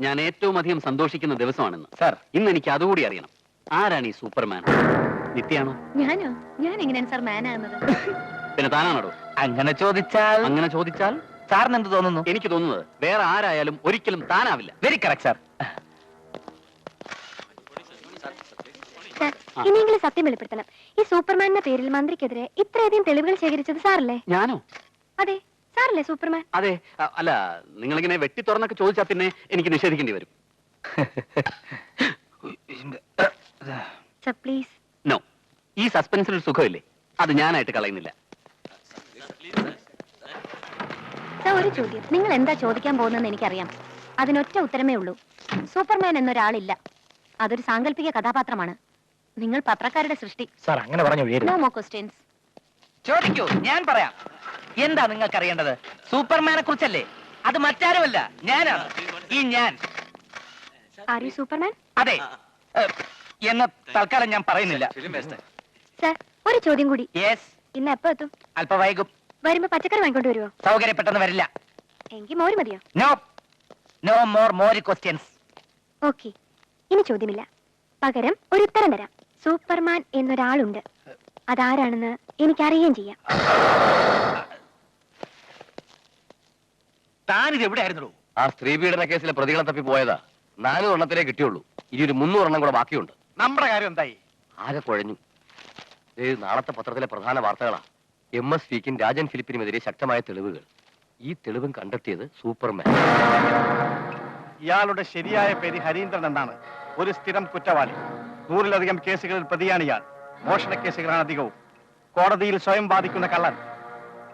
ഞാൻ ഏറ്റവും അധികം സന്തോഷിക്കുന്ന ദിവസമാണെന്ന്. സർ. ഇന്ന് എനിക്ക് അതുകൂടി അറിയണം. ആരാണ് ഈ സൂപ്പർമാൻ? നിത്യാണോ? ഞാനോ? ഞാൻ എങ്ങനെയാണ് സാർ മാനാകുന്നത്? പിന്നെ താനാണോ? അങ്ങനെ ചോദിച്ചാൽ അങ്ങനെ ചോദിച്ചാൽ? സാറിന് എന്ത് തോന്നുന്നു? എനിക്ക് തോന്നുന്നത് വേറെ ആരായാലും ഒരിക്കലും താനാവില്ല. വെരി കറക്റ്റ് സാർ ഇനിയെങ്കിലും സത്യം വെളിപ്പെടുത്തണം. ഈ സൂപ്പർമാന്റെ പേരിൽ മന്ത്രിക്കെതിരെ ഇത്രയധികം തെളിവുകൾ ശേഖരിച്ചത് സാറല്ലേ? ഞാനോ? അതെ. സാറല്ലേ സൂപ്പർമാൻ? അതെ അല്ല നിങ്ങളിങ്ങനെ വെട്ടി തുറന്നൊക്കെ ചോദിച്ചാൽ പിന്നെ എനിക്ക് നിഷേധിക്കേണ്ടി വരും. പ്ലീസ് നോ ഈ സസ്പെൻസിൽ ഒരു സുഖമില്ലേ? അത് ഞാനായിട്ട് കളയുന്നില്ല. ഒരു ചോദ്യം. നിങ്ങൾ എന്താ ചോദിക്കാൻ പോകുന്നതെന്ന് എനിക്കറിയാം. അതിനൊറ്റ ഉത്തരമേ ഉള്ളൂ. സൂപ്പർമാൻ എന്നൊരാളില്ല. അതൊരു സാങ്കല്പിക കഥാപാത്രമാണ്. നിങ്ങൾ പത്രക്കാരുടെ സൃഷ്ടി. സാർ അങ്ങനെ പറഞ്ഞു നോ മോ ക്വസ്റ്റ്യൻസ് ചോദിക്കൂ ഞാൻ പറയാം. എന്താ നിങ്ങൾക്ക് അറിയേണ്ടത് സൂപ്പർമാനെ കുറിച്ചല്ലേ? അത് മറ്റാരുമല്ല ഞാനാണ്. ഈ ഞാൻ. ആര് സൂപ്പർമാൻ? അതെ. എന്ന തൽക്കാലം ഞാൻ പറയുന്നില്ല. സർ ഒരു ചോദ്യം കൂടി. യെസ് ഇന്ന് എപ്പോ എത്തും? അല്പ വൈകും വരുമ്പോ പച്ചക്കറി വാങ്ങിക്കൊണ്ട് വരുമോ സൗകര്യപ്പെട്ടെന്ന് വരില്ല. എങ്കിൽ മോര് മതിയോ? നോ നോ മോർ മോര് ക്വസ്റ്റ്യൻസ് ഓക്കെ. ഇനി ചോദ്യമില്ല. പകരം ഒരു ഉത്തരം തരാം. സൂപ്പർമാൻ എന്നൊരാളുണ്ട്. അതാരാണെന്ന് എനിക്കറിയുകയും ചെയ്യാം. താനിത് എവിടെയായിരുന്നു ആ സ്ത്രീ പീഡന കേസിലെ പ്രതികളെ തപ്പി പോയതാ. നാനൂറ് എണ്ണത്തിലേ കിട്ടിയുള്ളൂ. ഇനി ഒരു മുന്നൂറെണ്ണം കൂടെ ബാക്കിയുണ്ട്. നമ്മുടെ കാര്യം എന്തായി? ആകെ കുഴഞ്ഞു. ദേ, നാളത്തെ പത്രത്തിലെ പ്രധാന വാർത്തകളാ. എം എസ് വിക്കും രാജൻ ഫിലിപ്പിനുമെതിരെ ശക്തമായ തെളിവുകൾ. ഈ തെളിവും കണ്ടെത്തിയത് സൂപ്പർമാൻ. ഇയാളുടെ ശരിയായ പേര് ഹരീന്ദ്രൻ എന്നാണ്. ഒരു സ്ഥിരം കുറ്റവാളി. നൂറിലധികം കേസുകളിൽ പ്രതിയാണ് ഇയാൾ. മോഷണ കേസുകളാണ് അധികവും. കോടതിയിൽ സ്വയം ബാധിക്കുന്ന കള്ളൻ.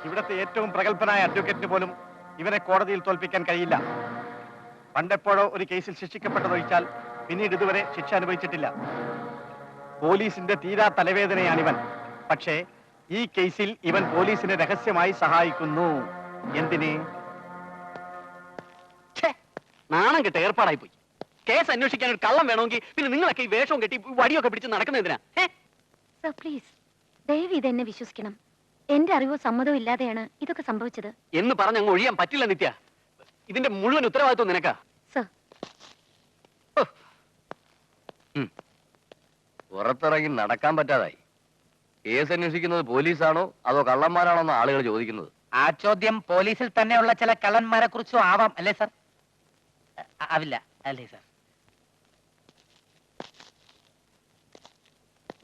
ഇവിടുത്തെ ഏറ്റവും പ്രഗത്ഭനായ അഡ്വക്കേറ്റ് പോലും ഇവരെ കോടതിയിൽ തോൽപ്പിക്കാൻ കഴിയില്ല. പണ്ടെപ്പോഴോ ഒരു കേസിൽ ശിക്ഷിക്കപ്പെട്ടതൊഴിച്ചാൽ പിന്നീട് ഇതുവരെ ശിക്ഷ അനുഭവിച്ചിട്ടില്ല. പോലീസിന്റെ തീരാ തലവേദനയാണിവൻ. പക്ഷേ ഈ കേസിൽ ഇവൻ പോലീസിനെ രഹസ്യമായി സഹായിക്കുന്നു. എന്തിന്? നാണം കിട്ട ഏർപ്പാടായി പോയി കേസ് അന്വേഷിക്കാൻ ഒരു കള്ളം വേണമെങ്കിൽ പിന്നെ നിങ്ങളൊക്കെ ഈ വേഷവും കെട്ടി വടിയൊക്കെ പിടിച്ച് നടക്കുന്നതിനാ ഏ? സർ പ്ലീസ് ദയവ് ഇത് എന്നെ വിശ്വസിക്കണം എന്റെ അറിവോ സമ്മതവും ഇല്ലാതെയാണ് ഇതൊക്കെ സംഭവിച്ചത് എന്ന് പറഞ്ഞ് അങ്ങ് ഒഴിയാൻ പറ്റില്ല നിത്യ ഇതിന്റെ മുഴുവൻ ഉത്തരവാദിത്വം നിനക്കാ സർ പുറത്തിറങ്ങി നടക്കാൻ പറ്റാതായി കേസ് അന്വേഷിക്കുന്നത് പോലീസാണോ അതോ കള്ളന്മാരാണോ എന്ന് ആളുകൾ ചോദിക്കുന്നത് ആ ചോദ്യം പോലീസിൽ തന്നെയുള്ള ചില കള്ളന്മാരെ കുറിച്ചും ആവാം അല്ലേ സർ ആവില്ല അല്ലേ സാർ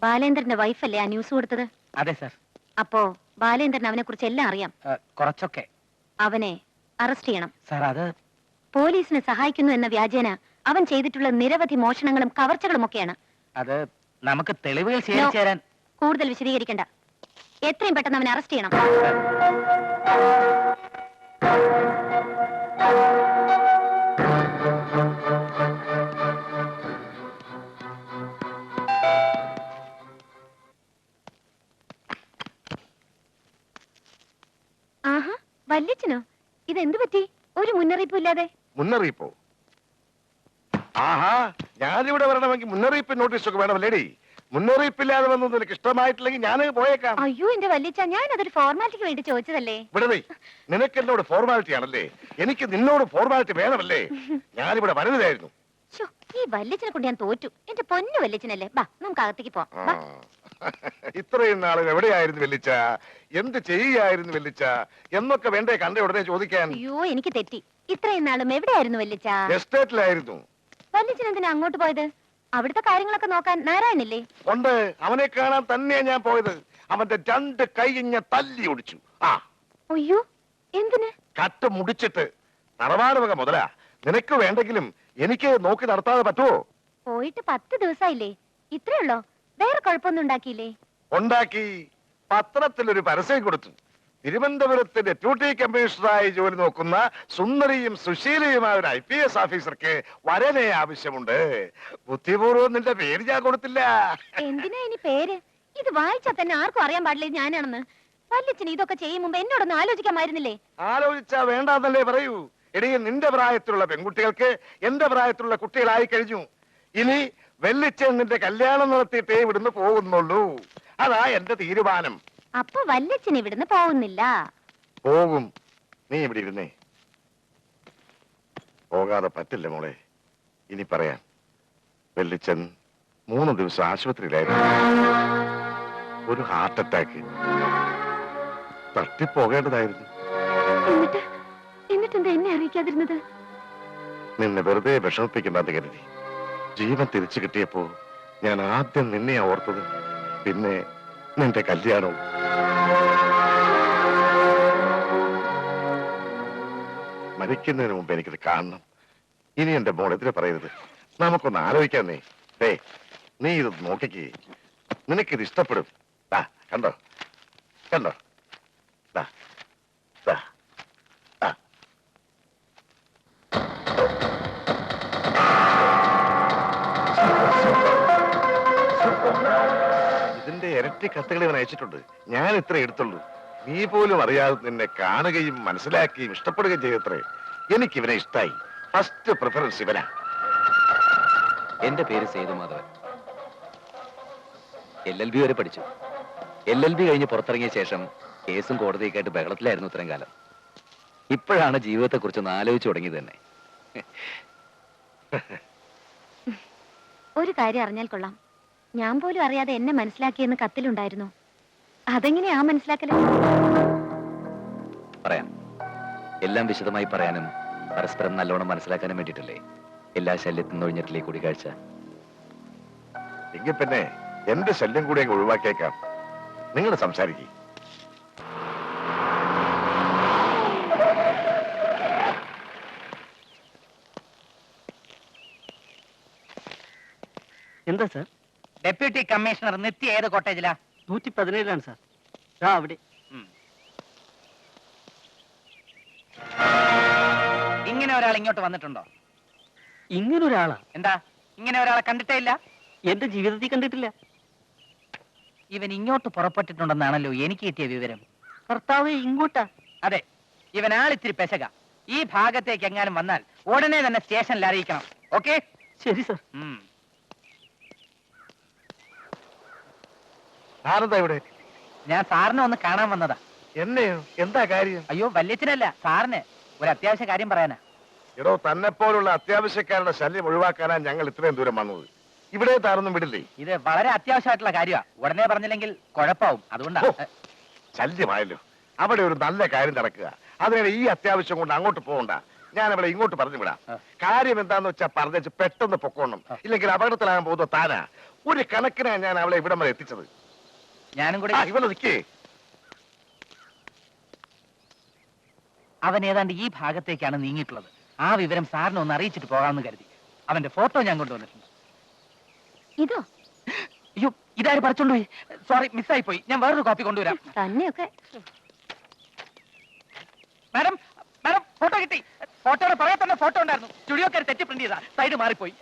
ബാലേന്ദ്രന്റെ വൈഫല്ലേ ആ ന്യൂസ് കൊടുത്തത്? അതെ സർ അപ്പോ ബാലേന്ദ്രൻ അവനെ കുറിച്ച് എല്ലാം അറിയാം. കുറച്ചൊക്കെ. അവനെ അറസ്റ്റ് ചെയ്യണം. സർ അത് പോലീസിനെ സഹായിക്കുന്നു എന്ന വ്യാജേന അവൻ ചെയ്തിട്ടുള്ള നിരവധി മോഷണങ്ങളും കവർച്ചകളും ഒക്കെയാണ്. അത് നമുക്ക് തെളിവുകൾ ശേഖരിച്ചു കൂടുതൽ വിശദീകരിക്കണ്ട. എത്രയും പെട്ടെന്ന് അവനെ അറസ്റ്റ് ചെയ്യണം. വല്യച്ഛനോ? ഇതെന്തു പറ്റി? ഒരു മുന്നറിയിപ്പും ഇല്ലാതെ മുന്നറിയിപ്പോ? ആഹാ ഞാനിവിടെ വരണമെങ്കിൽ മുന്നറിയിപ്പ് നോട്ടീസ് ഒക്കെ വേണമല്ലേടി? മുന്നറിയിപ്പില്ലാതെ വന്നത് നിനക്ക് ഇഷ്ടമായിട്ടില്ലെങ്കിൽ ഞാൻ പോയേക്കാം. അയ്യോ എന്റെ വല്യച്ഛ ഞാൻ അതൊരു ഫോർമാലിറ്റിക്ക് വേണ്ടി ചോദിച്ചതല്ലേ? വിടവേ നിനക്ക് എന്നോട് ഫോർമാലിറ്റി ആണല്ലേ? എനിക്ക് നിന്നോട് ഫോർമാലിറ്റി വേണമല്ലേ? ഞാനിവിടെ വരരുതായിരുന്നു. ഈ വല്യച്ഛനെ കൊണ്ട് ഞാൻ തോറ്റു. എന്റെ പൊന്നു വല്യച്ഛനല്ലേ? ബാ നമുക്ക് അകത്തേക്ക് പോവാം. ഇത്രയും നാളുകൾ എവിടെയായിരുന്നു വെല്ലിച്ച? എന്ത് ചെയ്യായിരുന്നു വെല്ലിച്ച? എന്നൊക്കെ വേണ്ടേ കണ്ട ഉടനെ ചോദിക്കാൻ? അയ്യോ എനിക്ക് തെറ്റി. ഇത്രയും നാളും എവിടെയായിരുന്നു വെല്ലിച്ച? എസ്റ്റേറ്റിലായിരുന്നു. വെല്ലിച്ച എന്തിനാ അങ്ങോട്ട് പോയത്? അവിടുത്തെ കാര്യങ്ങളൊക്കെ നോക്കാൻ നാരായണില്ലേ? ഉണ്ട്. അവനെ കാണാൻ തന്നെയാ ഞാൻ പോയത്. അവന്റെ രണ്ട് കൈയിഞ്ഞ തല്ലി ഒടിച്ചു. ആ. അയ്യോ എന്തിന്? കട്ട് മുടിച്ചിട്ട്. നടവാടുക വക മുതലാ. നിനക്ക് വേണ്ടെങ്കിലും എനിക്ക് നോക്കി നടത്താതെ പറ്റുമോ പോയിട്ട് പത്ത് ദിവസമായില്ലേ ഇത്രയുള്ളോ? വേറെ കുഴപ്പമൊന്നും ഉണ്ടാക്കിയില്ലേ? ഉണ്ടാക്കി പത്രത്തിൽ ഒരു പരസ്യം കൊടുത്തു. തിരുവനന്തപുരത്ത് ഡെപ്യൂട്ടി കമ്മീഷണറായി ജോലി നോക്കുന്ന സുന്ദരിയും സുശീലയുമായ ഒരു ഐ പി എസ് ഓഫീസർക്ക് വരനെ ആവശ്യമുണ്ട്. ബുദ്ധിപൂർവം നിന്റെ പേര് ഞാൻ കൊടുത്തില്ല. എന്തിനാ ഇനി പേര്? ഇത് വായിച്ചാ തന്നെ ആർക്കും അറിയാൻ പാടില്ല ഞാനാണെന്ന്. വല്യച്ഛന് ഇതൊക്കെ ചെയ്യും മുമ്പ് എന്നോടൊന്ന് ആലോചിക്കാമായിരുന്നില്ലേ? ആലോചിച്ചാ വേണ്ടാന്നല്ലേ പറയൂ. എടീ നിന്റെ പ്രായത്തിലുള്ള പെൺകുട്ടികൾക്ക് എന്റെ പ്രായത്തിലുള്ള കുട്ടികളായി കഴിഞ്ഞു. ഇനി വെല്ലിച്ചൻ നിന്റെ കല്യാണം നടത്തിയിട്ടേ ഇവിടുന്ന് പോകുന്നുള്ളൂ. അതാ എന്റെ തീരുമാനം. അപ്പൊ വല്ലച്ചൻ ഇവിടുന്ന് പോകുന്നില്ല. പോകും. നീ ഇവിടെ ഇരുന്നേ. പോകാതെ പറ്റില്ല മോളെ. ഇനി പറയാം. വെള്ളിച്ചൻ മൂന്ന് ദിവസം ആശുപത്രിയിലായിരുന്നു. ഒരു ഹാർട്ട് അറ്റാക്ക്. തട്ടിപ്പോകേണ്ടതായിരുന്നു. എന്നിട്ട്? എന്നിട്ട് എന്താ എന്നെ അറിയിക്കാതിരുന്നത്? നിന്നെ വെറുതെ വിഷമിപ്പിക്കണ്ടെന്ന് കരുതി. ജീവൻ തിരിച്ചു കിട്ടിയപ്പോ ഞാൻ ആദ്യം നിന്നെയാ ഓർത്തത്. പിന്നെ നിന്റെ കല്യാണവും. മരിക്കുന്നതിന് മുമ്പ് എനിക്കിത് കാണണം. ഇനി എന്റെ മോൾ എതിരെ പറയരുത് നമുക്കൊന്ന് ആലോചിക്കാം നീ. ഏ നീ ഇത് നോക്കിക്ക്. നിനക്കിത് ഇഷ്ടപ്പെടും. കണ്ടോ? കണ്ടോ? ദാ ദാ. ഇതിന്റെ ഇരട്ടി കത്തുകൾ ഇവൻ അയച്ചിട്ടുണ്ട്. ഞാൻ ഇത്ര എടുത്തുള്ളൂ. നീ പോലും അറിയാതെ നിന്നെ കാണുകയും മനസ്സിലാക്കുകയും ഇഷ്ടപ്പെടുകയും ചെയ്തത്രേ. എനിക്ക് ഇവനെ ഇഷ്ടായി. ഫസ്റ്റ് പ്രിഫറൻസ് ഇവനാ. എന്റെ പേര് സേതുമാധവൻ എൽ എൽ ബി വരെ പഠിച്ചു. എൽ എൽ ബി കഴിഞ്ഞ് പുറത്തിറങ്ങിയ ശേഷം കേസും കോടതിയൊക്കെ ആയിട്ട് ബഹളത്തിലായിരുന്നു ഇത്രയും കാലം. ഇപ്പോഴാണ് ജീവിതത്തെക്കുറിച്ച് ഒന്ന് ആലോചിച്ചു തുടങ്ങിയത് തന്നെ. ഒരു കാര്യം അറിഞ്ഞാൽ കൊള്ളാം. ഞാൻ പോലും അറിയാതെ എന്നെ മനസ്സിലാക്കിയെന്ന് കത്തിലുണ്ടായിരുന്നു. അതെങ്ങനെയാ മനസ്സിലാക്കൽ? പറയാം. എല്ലാം വിശദമായി പറയാനും പരസ്പരം നല്ലോണം മനസ്സിലാക്കാനും വേണ്ടിയിട്ടല്ലേ എല്ലാ ശല്യത്തിൽ നിന്ന് ഒഴിഞ്ഞിട്ടില്ലേ കൂടിക്കാഴ്ച? എങ്കിൽ പിന്നെ എന്റെ ശല്യം കൂടി അങ്ങ് ഒഴിവാക്കിയേക്കാം? നിങ്ങൾ സംസാരിക്കും. എന്താ സാർ? ഡെപ്യൂട്ടി കമ്മീഷണർ നിത്യ ഏത് കോട്ടേജിലാ? നൂറ്റി പതിനേഴിലാണ് സാർ. ആ അവിടെ. ഇങ്ങനെ ഒരാൾ ഇങ്ങോട്ട് വന്നിട്ടുണ്ടോ? ഇങ്ങനെ ഒരാളാ? എന്താ? ഇങ്ങനെ ഒരാളെ കണ്ടിട്ടേ ഇല്ല? എന്റെ ജീവിതത്തിൽ കണ്ടിട്ടില്ല. ഇവൻ ഇങ്ങോട്ട് പുറപ്പെട്ടിട്ടുണ്ടെന്നാണല്ലോ എനിക്ക് കിട്ടിയ വിവരം. ഭർത്താവ് ഇങ്ങോട്ടാ. അതെ ഇവൻ ആളിത്തിരി പെശക. ഈ ഭാഗത്തേക്ക് എങ്ങാനും വന്നാൽ ഉടനെ തന്നെ സ്റ്റേഷനിൽ അറിയിക്കണം. ഓക്കെ? ശരി സാർ. ആനന്ദ ഇവിടെ. ഞാൻ സാറിനെ ഒന്ന് കാണാൻ വന്നതാ. എന്നെയോ എന്താ കാര്യം? അയ്യോ വല്യച്ഛനല്ല സാറിന്. ഒരു അത്യാവശ്യ കാര്യം പറയാനാ. എടോ തന്നെ പോലുള്ള അത്യാവശ്യക്കാരുടെ ശല്യം ഒഴിവാക്കാനാ ഞങ്ങൾ ഇത്രയും ദൂരം വന്നത്. ഇവിടെ താറൊന്നും വിടില്ലേ? ഇത് വളരെ അത്യാവശ്യമായിട്ടുള്ള കാര്യമാ ഉടനെ പറഞ്ഞില്ലെങ്കിൽ കുഴപ്പാവും. അതുകൊണ്ടാ. ഓ. ശല്യമായല്ലോ. അവിടെ ഒരു നല്ല കാര്യം നടക്കുക. അതിനിടെ ഈ അത്യാവശ്യം കൊണ്ട് അങ്ങോട്ട് പോകണ്ട. ഞാൻ അവളെ ഇങ്ങോട്ട് പറഞ്ഞു വിടാം. ആ. കാര്യം എന്താന്ന് വെച്ചാൽ പറഞ്ഞു പെട്ടെന്ന് പൊക്കോണം. ഇല്ലെങ്കിൽ അപകടത്തിലാകാൻ പോകുന്ന താനാ. ഒരു കണക്കിനാ ഞാൻ അവളെ ഇവിടം വരെ എത്തിച്ചത്. ഞാനും കൂടെ ഇവിടെ അവൻ ഏതാണ്ട് ഈ ഭാഗത്തേക്കാണ് നീങ്ങിയിട്ടുള്ളത്. ആ വിവരം സാറിനെ ഒന്ന് അറിയിച്ചിട്ട് പോകാമെന്ന് കരുതി. അവന്റെ ഫോട്ടോ ഞാൻ കൊണ്ടുവന്നിട്ടുണ്ട്. ഇതോ? അയ്യോ ഇതാര് പറിച്ചോണ്ടുപോയി സോറി മിസ്സായി പോയി. ഞാൻ വേറൊരു കോപ്പി കൊണ്ടുവരാം. തന്നെയൊക്കെ. മാഡം മാഡം ഫോട്ടോ കിട്ടി. ഫോട്ടോയുടെ പുറകെ തന്നെ ഫോട്ടോ ഉണ്ടായിരുന്നു. സ്റ്റുഡിയോക്കാർ തെറ്റി പ്രിന്റ് ചെയ്താ. സൈഡ് മാറിപ്പോയി.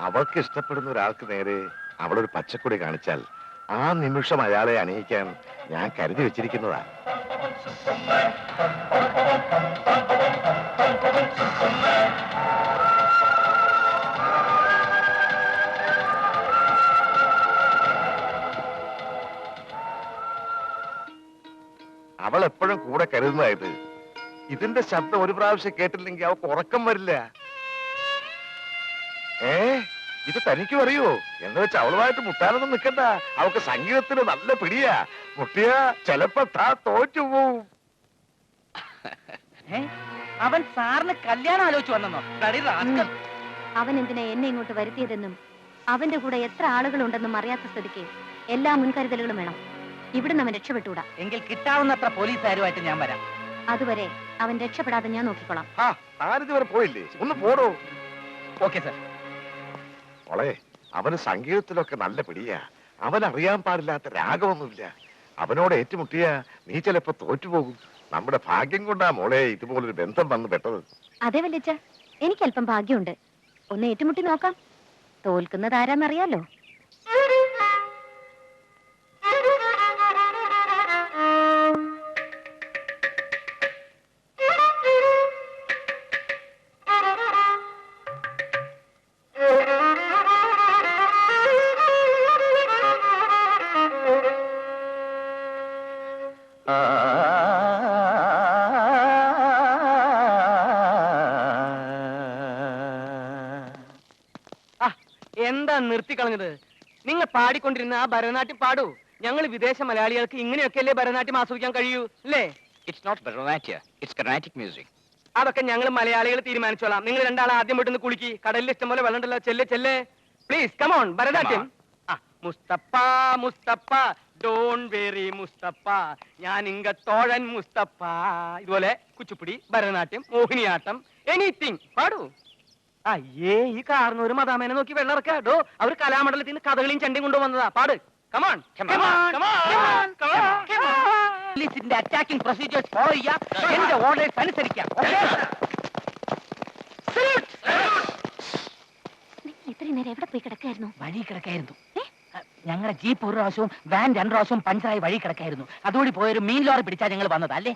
അവൾക്ക് ഇഷ്ടപ്പെടുന്ന ഒരാൾക്ക് നേരെ അവളൊരു പച്ചക്കൊടി കാണിച്ചാൽ ആ നിമിഷം അയാളെ അണിയിക്കാൻ ഞാൻ കരുതി വെച്ചിരിക്കുന്നതാ. അവൾ എപ്പോഴും കൂടെ കരുതുന്നതായത് ഇതിന്റെ ശബ്ദം ഒരു പ്രാവശ്യം കേട്ടില്ലെങ്കിൽ അവൾക്ക് ഉറക്കം വരില്ല. ഏ ഇത് തനിക്കും അറിയോ എന്ന് വെച്ച് അവളുമായിട്ട് മുട്ടാനൊന്നും നിൽക്കണ്ട. അവൾക്ക് സംഗീതത്തിന് നല്ല പിടിയാ. മുട്ടിയ ചെലപ്പോ താ തോറ്റു പോവും? അവൻ സാറിന് കല്യാണം ആലോചിച്ചു വന്നെന്നോ? rascal. അവൻ എന്തിനാ എന്നെ ഇങ്ങോട്ട് വരുത്തിയതെന്നും അവന്റെ കൂടെ എത്ര ആളുകളുണ്ടെന്നും അറിയാത്ത സ്ഥിതിക്ക് എല്ലാ മുൻകരുതലുകളും വേണം. ഇവിടുന്ന് അവൻ രക്ഷപ്പെട്ടുകൂടാ എങ്കിൽ കിട്ടാവുന്നത്ര പോലീസുകാരുമായിട്ട് ഞാൻ വരാം. അതുവരെ അവൻ രക്ഷപ്പെടാതെ ഞാൻ നോക്കിക്കോളാം. ആ പോയില്ലേ? ഒന്ന് പോടോ. Okay sir. മോളെ അവന് സംഗീതത്തിലൊക്കെ നല്ല പിടിയാ. അവൻ അറിയാൻ പാടില്ലാത്ത രാഗമൊന്നുമില്ല. അവനോട് ഏറ്റുമുട്ടിയ നീ ചിലപ്പോ തോറ്റുപോകും. നമ്മുടെ ഭാഗ്യം കൊണ്ടാ മോളെ ഇതുപോലൊരു ബന്ധം വന്ന് പെട്ടത്. അതെ വല്ലിച്ച എനിക്ക് അല്പം ഭാഗ്യമുണ്ട്. ഒന്ന് ഏറ്റുമുട്ടി നോക്കാം. തോൽക്കുന്നത് ആരാന്നറിയാലോ? എന്താ നിർത്തിക്കളഞ്ഞത് നിങ്ങൾ പാടിക്കൊണ്ടിരുന്ന ആ ഭരതനാട്യം പാടൂ. ഞങ്ങൾ വിദേശ മലയാളികൾക്ക് ഇങ്ങനെയൊക്കെയല്ലേ ഭരതനാട്യം ആസ്വദിക്കാൻ കഴിയൂ അല്ലേ? It's not Bharatanatya it's Carnatic music അതൊക്കെ ഞങ്ങൾ മലയാളികൾ തീരുമാനിച്ചോളാം. നിങ്ങൾ രണ്ടാൾ ആദ്യം പോയിട്ട് കുളിക്ക്. കടലിൽ ഇഷ്ടം പോലെ വെള്ളമുണ്ടല്ലോ ചെല്ലെ ചെല്ലെ. Please come on Bharatanatyam. Mustafa Mustafa. Don't worry Mustafa. ഞാൻ ഇങ്ക തോഴൻ മുസ്തഫ. ഇതുപോലെ കുച്ചിപ്പുടി ഭരതനാട്യം മോഹിനിയാട്ടം എനിത്തിങ് പാടൂ. അയ്യേ ഈ കാർന്നൂര് മദാമേനെ നോക്കി വെള്ളം ഇറക്കാടോ അവർ കലാമണ്ഡലത്തിൽ നിന്ന് കഥകളിയും ചണ്ടിയും കൊണ്ടുവന്നതാ. പാട്. കമാൺ പോലീസിന്റെ അറ്റാക്കിംഗ് പ്രൊസീജിയേഴ്സ് ഫോളോ ചെയ്യാം. എന്റെ ഓർഡേഴ്സ് അനുസരിക്കാം. നിങ്ങൾ ഇത്രയും നേരം എവിടെ പോയി കിടക്കായിരുന്നു? വഴി കിടക്കായിരുന്നു. ഞങ്ങളുടെ ജീപ്പ് ഒരു പ്രാവശ്യവും വാൻ രണ്ട് പ്രാവശ്യവും പഞ്ചറായി വഴി കിടക്കായിരുന്നു. അതുകൂടി പോയൊരു മീൻ ലോറി പിടിച്ചാ ഞങ്ങൾ വന്നത് അല്ലേ?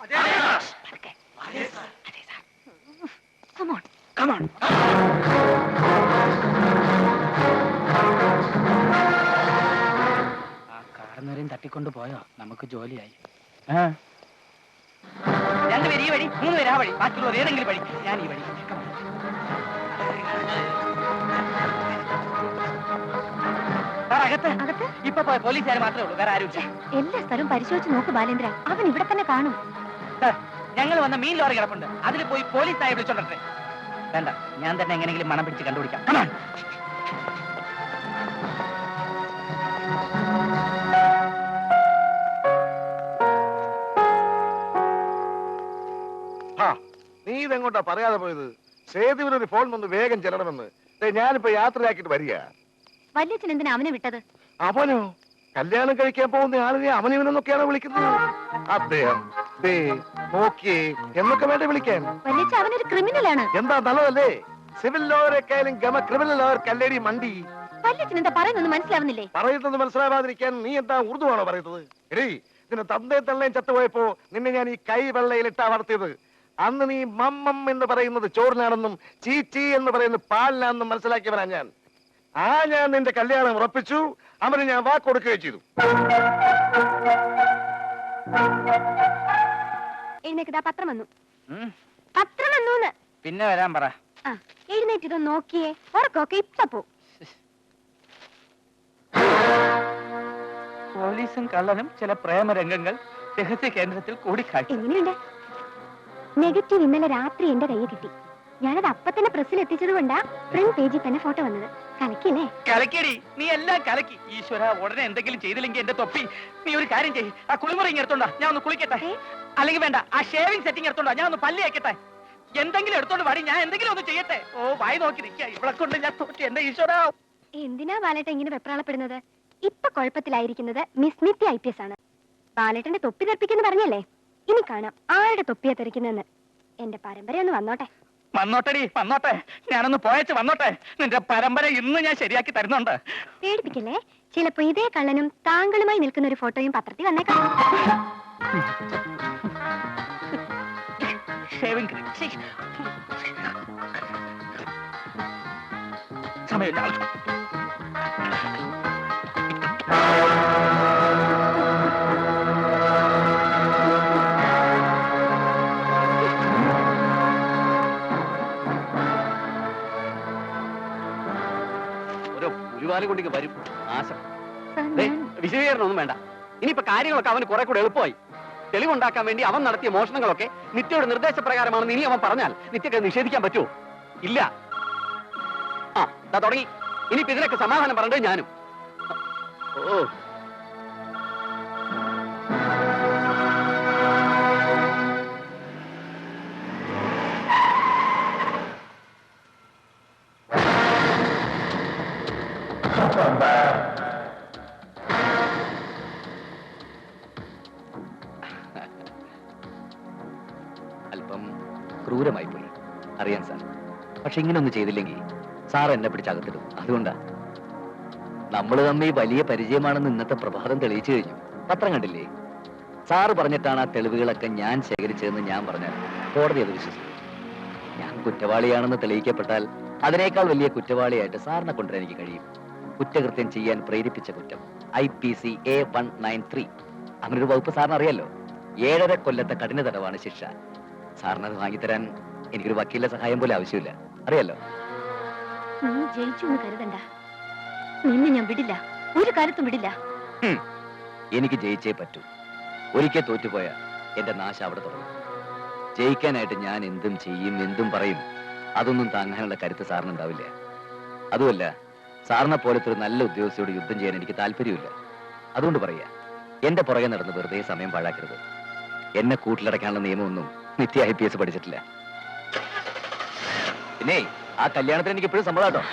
On. ആ കാർന്നവരെയും തട്ടിക്കൊണ്ട് പോയോ? നമുക്ക് ജോലിയായി. രണ്ടുപേര് ഈ വഴി മൂന്ന് പേര് ആ വഴി ബാക്കിയുള്ളവർ ഏതെങ്കിലും വഴി. ഞാൻ ഈ വഴി. ഇപ്പൊ പോയ പോലീസുകാർ മാത്രമേ ഉള്ളൂ വേറെ ആരും എല്ലാ സ്ഥലവും പരിശോധിച്ച് നോക്ക് ബാലേന്ദ്ര. അവൻ ഇവിടെ തന്നെ കാണും. ഞങ്ങൾ വന്ന മീൻ ലോറി കിടപ്പുണ്ട്. അതിൽ പോയി പോലീസായി വിളിച്ചോട്ടെ വേണ്ട ഞാൻ തന്നെ എങ്ങനെയെങ്കിലും മണം പിടിച്ച് കണ്ടുപിടിക്കാം. നീ ഇതെങ്ങോട്ടാ പറയാതെ പോയത്? സേതുവിനൊരു ഫോൺ വന്ന് വേഗം ചെല്ലണമെന്ന്. ഞാനിപ്പോ യാത്രയാക്കിട്ട് വരിക. വല്യച്ഛൻ എന്തിനാ അവനെ വിട്ടത്? അവനോ? കല്യാണം കഴിക്കാൻ പോകുന്ന ആളിനെ അവനിവനെന്നൊക്കെയാണ് വിളിക്കുന്നത്? അദ്ദേഹം ദേ നോക്കിയേ എന്നൊക്കെ വേണ്ട വിളിക്കാൻ. വല്യച്ഛ അവനൊരു ക്രിമിനലാണ്. എന്താ നല്ലതല്ലേ? സിവിൽ ഗമ ക്രിമിനൽ ലോയർ കല്ലേടി മണ്ടി? വല്യച്ഛൻ എന്താ പറയുന്നൊന്നും മനസ്സിലാവുന്നില്ലേ? പറയുന്നത് മനസ്സിലാവാതിരിക്കാൻ നീ എന്താ ഉറുദുവാണോ പറയുന്നത്? എടീ നിന്റെ തന്തേ തള്ളയും ചത്തുപോയപ്പോ നിന്നെ ഞാൻ ഈ കൈ വെള്ളയിലിട്ടാ വളർത്തിയത്. അന്ന് നീ മമ്മം എന്ന് പറയുന്നത് ചോറിനാണെന്നും ചീച്ചി എന്ന് പറയുന്നത് പാലിനാണെന്നും മനസ്സിലാക്കിയവനാ ഞാൻ. ആ ഞാൻ നിന്റെ കല്യാണം ഉറപ്പിച്ചു അവന് ഞാൻ വാക്ക് കൊടുക്കുകയും ചെയ്തു. എഴുന്നേക്കതാ പത്രം വന്നു. പത്രം വന്നു പിന്നെ വരാൻ പറ. ആ എഴുന്നേറ്റ് ഇതൊന്ന് നോക്കിയേ. ഉറക്കൊക്കെ ഇപ്പൊ പോ. പോലീസും കള്ളനും ചില പ്രേമരംഗങ്ങൾ രഹസ്യ കേന്ദ്രത്തിൽ കൂടിക്കാഴ്ച എങ്ങനെയുണ്ട്? നെഗറ്റീവ് ഇന്നലെ രാത്രി എന്റെ കയ്യിൽ കിട്ടി. ഞാനത് അപ്പൊ തന്നെ പ്രസ്സിൽ എത്തിച്ചത് കൊണ്ടാ ഫ്രണ്ട് പേജിൽ തന്നെ ഫോട്ടോ വന്നത്. കലക്കിയല്ലേ? കലക്കിയടി. നീ എല്ലാം കലക്കി. ഈശ്വര ഉടനെ എന്തെങ്കിലും ചെയ്തില്ലെങ്കിൽ എന്റെ തൊപ്പി. നീ ഒരു കാര്യം ചെയ്യ്. ആ കുളിമുറി എടുത്തോണ്ടാ ഞാൻ ഒന്ന് കുളിക്കട്ടെ. അല്ലെങ്കിൽ വേണ്ട ആ ഷേവിംഗ് സെറ്റിംഗ് എടുത്തോണ്ടാ ഞാൻ ഒന്ന് പല്ലി ആക്കട്ടെ എന്തെങ്കിലും എടുത്തോണ്ട് വാടി. ഞാൻ എന്തെങ്കിലും ഒന്ന് ചെയ്യട്ടെ. ഓ വായി നോക്കി നിൽക്കുക. ഇവിടെ കൊണ്ട് ഞാൻ തോറ്റി എന്റെ ഈശ്വര. എന്തിനാ ബാലേട്ട ഇങ്ങനെ വെപ്രാളപ്പെടുന്നത്? ഇപ്പൊ കുഴപ്പത്തിലായിരിക്കുന്നത് miss Nithya I P S ആണ്. ബാലേട്ടന്റെ തൊപ്പി തെറിപ്പിക്കുന്നു പറഞ്ഞല്ലേ? ഇനി കാണാം ആരുടെ തൊപ്പിയാ തെറിക്കുന്നെന്ന് എന്റെ പരമ്പര ഒന്ന് വന്നോട്ടെ. വന്നോട്ടെടി വന്നോട്ടെ. ഞാനൊന്ന് പോയച്ച് വന്നോട്ടെ. നിന്റെ പരമ്പര ഇന്ന് ഞാൻ ശരിയാക്കി തരുന്നുണ്ട്. പേടിപ്പിക്കല്ലേ? ചിലപ്പോ ഇതേ കള്ളനും താങ്കളുമായി നിൽക്കുന്ന ഒരു ഫോട്ടോയും പത്രത്തിൽ വന്നേക്കാം. ഷേവിംഗ്. സമയമില്ല. വിശദീകരണം ഒന്നും വേണ്ട. ഇനിയിപ്പോ കാര്യങ്ങളൊക്കെ അവന് കുറെ കൂടെ എളുപ്പമായി. തെളിവുണ്ടാക്കാൻ വേണ്ടി അവൻ നടത്തിയ മോഷണങ്ങളൊക്കെ നിത്യയുടെ നിർദ്ദേശപ്രകാരമാണെന്ന് ഇനി അവൻ പറഞ്ഞാൽ നിത്യക്ക് നിഷേധിക്കാൻ പറ്റുമോ? ഇല്ല. ആ തുടങ്ങി. ഇനിയിപ്പോ ഇതിനൊക്കെ സമാധാനം പറഞ്ഞത് ഞാനും. ഓ പക്ഷെ ഇങ്ങനെ ഒന്നും ചെയ്തില്ലെങ്കിൽ സാർ എന്നെ പിടിച്ചകത്തിടും അതുകൊണ്ടാ. നമ്മൾ തമ്മിൽ വലിയ പരിചയമാണെന്ന് ഇന്നത്തെ പ്രഭാതം തെളിയിച്ചു കഴിഞ്ഞു. പത്രം കണ്ടില്ലേ? സാറ് പറഞ്ഞിട്ടാണ് ആ തെളിവുകളൊക്കെ ഞാൻ ശേഖരിച്ചതെന്ന് ഞാൻ പറഞ്ഞാൽ കോടതി അത് വിശ്വസിക്കും ഞാൻ കുറ്റവാളിയാണെന്ന് തെളിയിക്കപ്പെട്ടാൽ അതിനേക്കാൾ വലിയ കുറ്റവാളിയായിട്ട് സാറിനെ കൊണ്ടുവരാൻ എനിക്ക് കഴിയും. കുറ്റകൃത്യം ചെയ്യാൻ പ്രേരിപ്പിച്ച കുറ്റം. I P C A one nine three. അങ്ങനൊരു വകുപ്പ് സാറിന് അറിയാലോ? ഏഴര കൊല്ലത്തെ കഠിന തടവാണ് ശിക്ഷ. സാറിനത് വാങ്ങിത്തരാൻ എനിക്കൊരു വക്കീലിന്റെ സഹായം പോലെ ആവശ്യമില്ല. അറിയാലോ നീ ജയിച്ചു എന്ന് കരുതണ്ട. നിന്നെ ഞാൻ വിടില്ല. ഒരു കാര്യത്തും വിടില്ല. എനിക്ക് ജയിച്ചേ പറ്റൂ. ഒരിക്കൽ തോറ്റുപോയ എന്റെ നാശം അവിടെ തുടങ്ങും. ജയിക്കാനായിട്ട് ഞാൻ എന്തും ചെയ്യും എന്തും പറയും. അതൊന്നും താങ്ങാനുള്ള കരുത്ത് സാറിനുണ്ടാവില്ല. അതുമല്ല സാറിനെ പോലത്തെ ഒരു നല്ല ഉദ്യോഗസ്ഥയോട് യുദ്ധം ചെയ്യാൻ എനിക്ക് താല്പര്യമില്ല. അതുകൊണ്ട് പറയാ എന്റെ പുറകെ നടന്ന് വെറുതെ സമയം പാഴാക്കരുത്. എന്നെ കൂട്ടിലടക്കാനുള്ള നിയമമൊന്നും നിത്യ ഐ പി എസ് പഠിച്ചിട്ടില്ല. പിന്നെ ആ കല്യാണത്തിന് എനിക്ക് എപ്പോഴും സമ്മതം